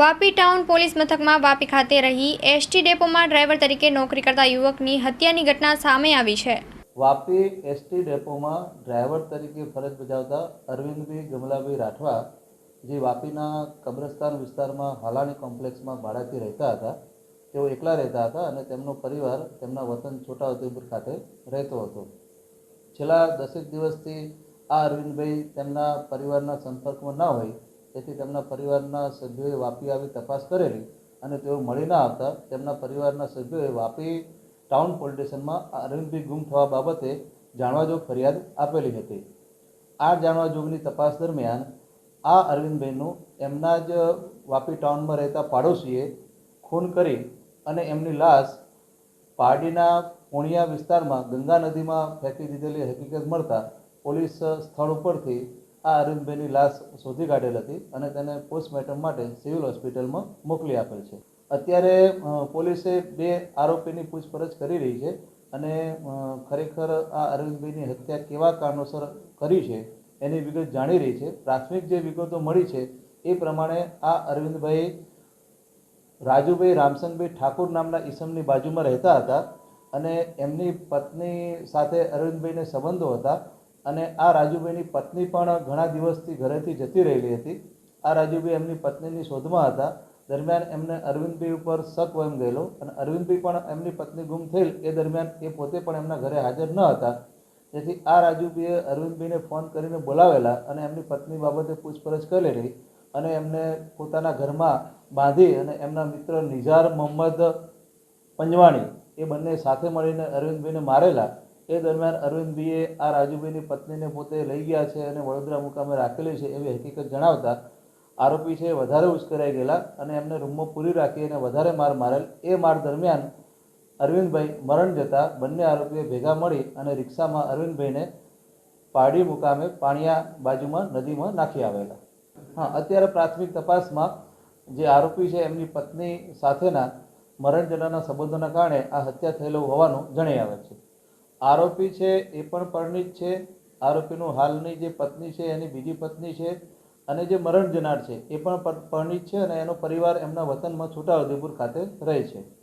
Vapi town police મથકમાં વાપી ખાતે રહી એસટી ડેપોમાં ડ્રાઈવર તરીકે નોકરી કરતા યુવકની હત્યાની ઘટના સામે આવી છે. વાપી એસટી ડેપોમાં ડ્રાઈવર તરીકે ફરજ બજાવતા અરવિંદભાઈ ગમલાભાઈ રાઠવા, જે વાપીના કબ્રસ્તાન વિસ્તારમાં હાલાણી કોમ્પ્લેક્સમાં ભાડાથી રહેતા હતા, તેઓ એકલા રહેતા હતા અને તેમનો પરિવાર તેમના વતન છોટાઉદેપુર ખાતે રહેતો હતો. છેલ્લા દસેક દિવસથી આ અરવિંદભાઈ તેમના પરિવારના સંપર્કમાં ન હોય તેથી તેમના પરિવારના સભ્યોએ વાપી આવી તપાસ કરેલી અને તેઓ મળી ન આવતા તેમના પરિવારના સભ્યોએ વાપી ટાઉન પોલીસ સ્ટેશનમાં અરવિંદભાઈ ગુમ થવા બાબતે જાણવાજોગ ફરિયાદ આપેલી હતી. આ જાણવાજોગની તપાસ દરમિયાન આ અરવિંદભાઈનું એમના જ વાપી ટાઉનમાં રહેતા પાડોશીએ ખૂન કરી અને એમની લાશ પારડીના પૂણિયા વિસ્તારમાં ગંગા નદીમાં ફેંકી દીધેલી હકીકત મળતા પોલીસ સ્થળ ઉપરથી આ અરવિંદભાઈની લાશ શોધી કાઢેલ હતી અને તેને પોસ્ટમોર્ટમ માટે સિવિલ હોસ્પિટલમાં મોકલી આપેલ છે. અત્યારે પોલીસે બે આરોપીની પૂછપરછ કરી રહી છે અને ખરેખર આ અરવિંદભાઈની હત્યા કેવા કારણોસર કરી છે એની વિગત જાણી રહી છે. પ્રાથમિક જે વિગતો મળી છે એ પ્રમાણે આ અરવિંદભાઈ રાજુભાઈ રામસંગભાઈ ઠાકોર નામના ઈસમની બાજુમાં રહેતા હતા અને એમની પત્ની સાથે અરવિંદભાઈને સંબંધો હતા. અને આ રાજુભાઈની પત્ની પણ ઘણા દિવસથી ઘરેથી જતી રહેલી હતી. આ રાજુભાઈ એમની પત્નીની શોધમાં હતા. દરમિયાન એમને અરવિંદભાઈ ઉપર શક વહેમ ગયેલો અને અરવિંદભાઈ પણ એમની પત્ની ગુમ થયેલ એ દરમિયાન એ પોતે પણ એમના ઘરે હાજર ન હતા. તેથી આ રાજુભાઈએ અરવિંદભાઈને ફોન કરીને બોલાવેલા અને એમની પત્ની બાબતે પૂછપરછ કરેલી અને એમને પોતાના ઘરમાં બાંધી અને એમના મિત્ર નિઝાર મોહમ્મદ પંજવાણી એ બંને સાથે મળીને અરવિંદભાઈને મારેલા. એ દરમિયાન અરવિંદભાઈએ આ રાજુભાઈની પત્નીને પોતે લઈ ગયા છે અને વડોદરા મુકામે રાખેલી છે એવી હકીકત જણાવતા આરોપી છે વધારે ઉશ્કેરાઈ ગયેલા અને એમને રૂમમાં પૂરી રાખી અને વધારે માર મારેલ. એ માર દરમિયાન અરવિંદભાઈ મરણ જતા બંને આરોપીઓ ભેગા મળી અને રિક્ષામાં અરવિંદભાઈને પારડી મુકામે પાણિયા બાજુમાં નદીમાં નાખી આવેલા. હા, અત્યારે પ્રાથમિક તપાસમાં જે આરોપી છે એમની પત્ની સાથેના મરણ જનારના સંબંધોના કારણે આ હત્યા થયેલું હોવાનું જણાઈ આવે છે. આરોપી છે, એ પણ પરિણિત છે. આરોપીનું હાલની જે પત્ની છે, એની બીજી પત્ની છે અને જે મરણ જનાર છે, એ પણ પર- પરિણિત છે અને એનો પરિવાર એમના વતનમાં છોટાઉદેપુર ખાતે રહે છે.